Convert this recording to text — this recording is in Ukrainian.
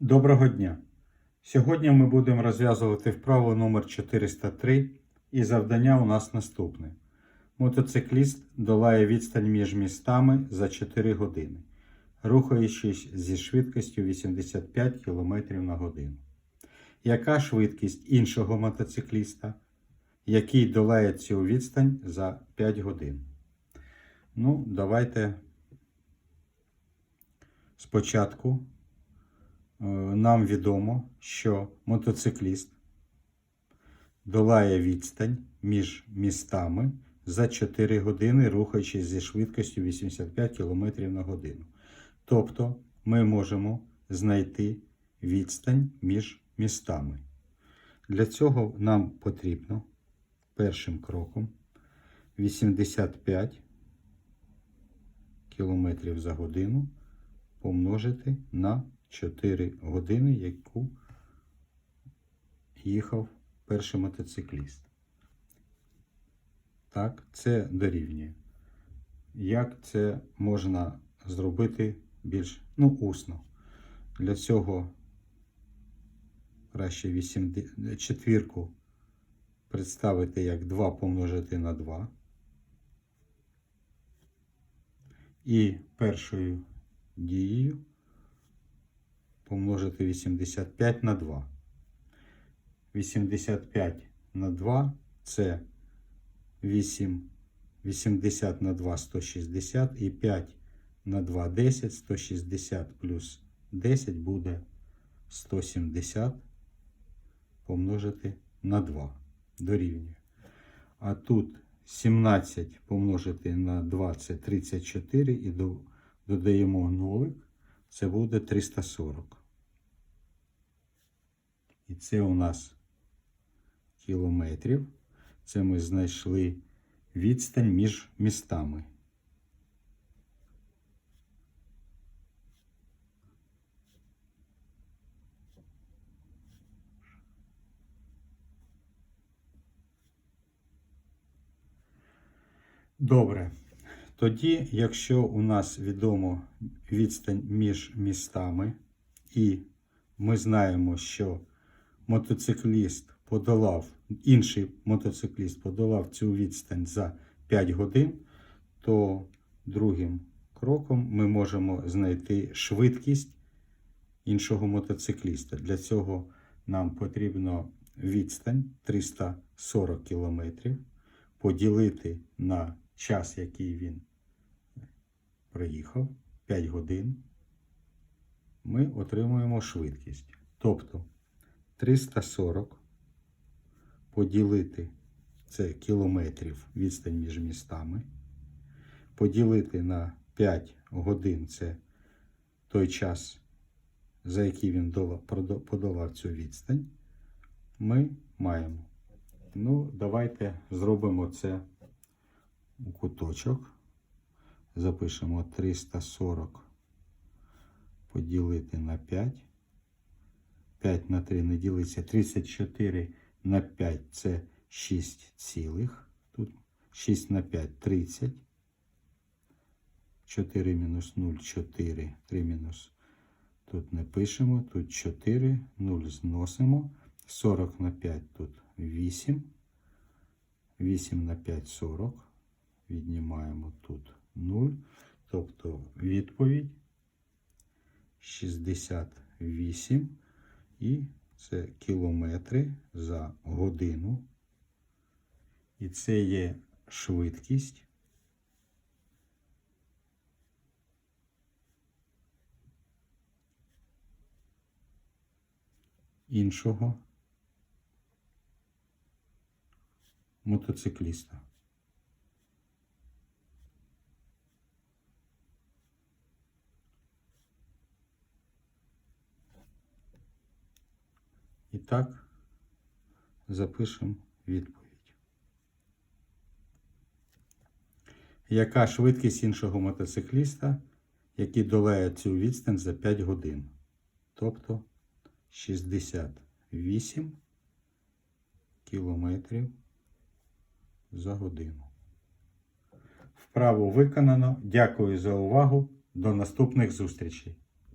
Доброго дня! Сьогодні ми будемо розв'язувати вправу номер 403 і завдання у нас наступне. Мотоцикліст долає відстань між містами за 4 години, рухаючись зі швидкістю 85 км на годину. Яка швидкість іншого мотоцикліста, який долає цю відстань за 5 годин? Ну, давайте спочатку нам відомо, що мотоцикліст долає відстань між містами за 4 години, рухаючись зі швидкістю 85 км на годину. Тобто ми можемо знайти відстань між містами. Для цього нам потрібно першим кроком 85 км за годину помножити на 4 години, яку їхав перший мотоцикліст. Так, це дорівнює. Як це можна зробити більш ну, усно? Для цього краще 8, четвірку представити як 2 помножити на 2. І першою дією помножити 85 на 2. 85 на 2 це 8, 80 на 2 160 і 5 на 2 10, 160 плюс 10 буде 170 помножити на 2 дорівнює. А тут 17 помножити на 2 це 34 і додаємо нолик це буде 340. І це у нас кілометрів. Це ми знайшли відстань між містами. Добре. Тоді, якщо у нас відомо відстань між містами, і ми знаємо, що мотоцикліст подолав, інший мотоцикліст подолав цю відстань за 5 годин, то другим кроком ми можемо знайти швидкість іншого мотоцикліста. Для цього нам потрібно відстань 340 км поділити на час, який він проїхав 5 годин, ми отримуємо швидкість. Тобто 340 поділити це кілометрів відстань між містами, поділити на 5 годин це той час, за який він подолав цю відстань, ми маємо. Ну, давайте зробимо це куточок. Запишемо 340 поділити на 5. 5 на 3 не ділиться. 34 на 5 це 6 цілих. Тут 6 на 5 30. 4 мінус 0 4. 3 мінус. Тут не пишемо. Тут 4. 0 зносимо. 40 на 5 тут 8. 8 на 5 40 віднімаємо тут 0. Тобто відповідь 68 і це кілометри за годину. І це є швидкість. Іншого мотоцикліста. Так запишемо відповідь. Яка швидкість іншого мотоцикліста, який долає цю відстань за 5 годин? Тобто 68 кілометрів за годину. Вправо виконано. Дякую за увагу. До наступних зустрічей!